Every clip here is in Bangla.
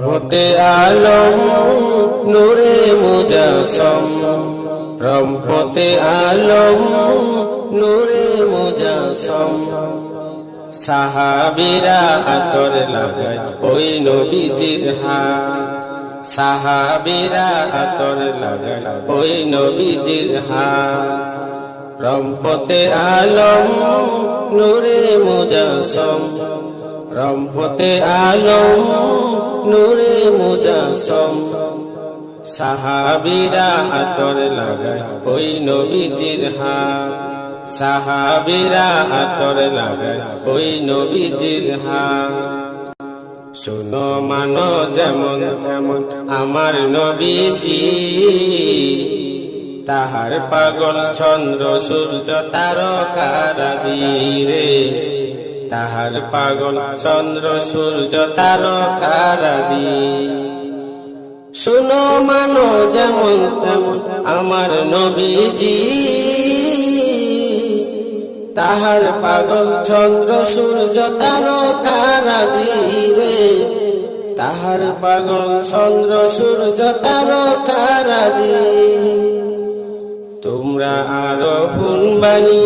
রহমতে আলম নূরে মুজাসম। রহমতে আলম নূরে মুজাসম। সাহাবিরা আতর লাগায় ওই নবীজির হাত। সাহাবিরা আতর লাগায় ওই নবীজির হাত। রহমতে আলম নূরে মুজাসম। রহমতে আলম নূরে মুজাসম। সাহাবিরা আতর লাগায় ওই নবীজির হাত। সাহাবিরা আতর লাগায় ওই নবীজির হাত। শুনো, মানো যেমন তেমন আমার নবীজি। তাহার পাগল চন্দ্র সূর্য তারকারাজি রে। তাহার পাগল চন্দ্র, সূর্য তারকারাজি শুনো মানো যেমন তেমন আমার নবীজি। তাহার পাগল চন্দ্র, সূর্য তারকারাজি রে। তাহার পাগল চন্দ্র, সূর্য তারকারাজি তোমরা আরও শুনবানি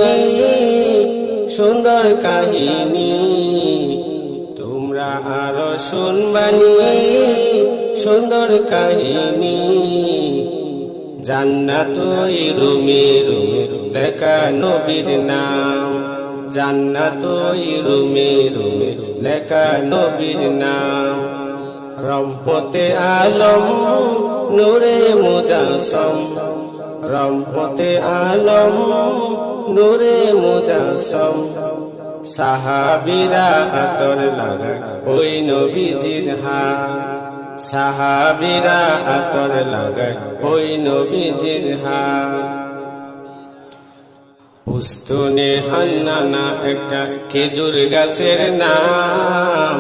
সুন্দর কাহিনী। তোমরা আরও শুনবানি, সুন্দর কাহিনী। জান্নাত ওই রুমে রুমে লেখা নবীর নাম। জান্নাত ওই রুমে রুমে লেখা নবীর নাম। রহমতে আলম, নূরে মুজাসম। রহমতে আলম নূরে মুজাসম সাহাবিরা আতর লাগা ওই নবীজির হাত। সাহাবিরা আতর লাগায় ওই নবীজির হাত। পুস্তুনে হান্নানা একটা খেজুর গাছের নাম।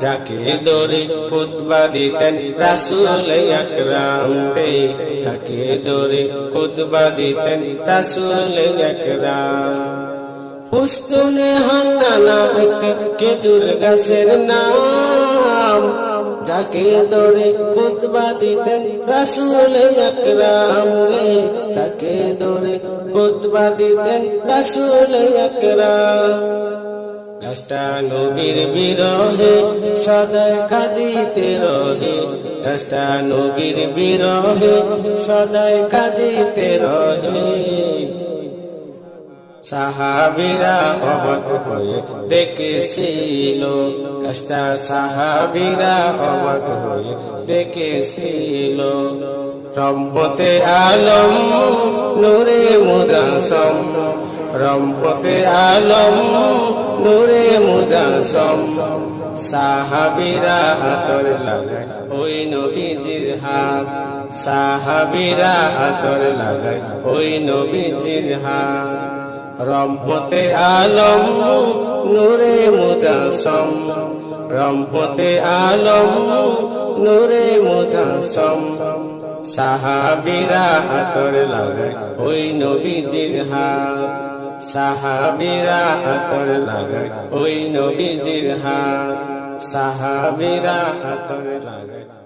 যাকে দরে কুতবা দিতেন রাসুল আকরাম। রে যাকে দরে কুতবা দিতেন রাসুল আকরাম। পুস্তুনে হান্নানা একটা খেজুর গাছের নাম। যাকে দরে কুতবা দিতেন রাসুল আকরাম রে। যাকে দরে কুতবা দিতেন রাসুল আকরাম। গাছটা নবীর বিরহে সদায় কাঁদিতে রহে গাছটা নবীর বিরহে সদায় কাঁদিতে রহে। সাহাবিরা অবাক হয়ে দেখেছিল কাজটা সাহাবিরা অবাক হয়ে দেখেছিল। রহমতে আলম, নূরে মুজাসম রহমতে আলম, নূরে মুজাসম। সাহাবিরা আতর লাগায়, ওই নবীজির হাত। সাহাবিরা আতর লাগায়, ওই নবীজির হাত। রহমতে আলম, নূরে মুজাসম। রহমতে আলম, নূরে মুজাসম। সাহাবিরা আতর লাগায়, ওই নবীজির হাত। সাহাবিরা আতর লাগায় ওই নবীজির হাত। সাহাবিরা আতর লাগায়।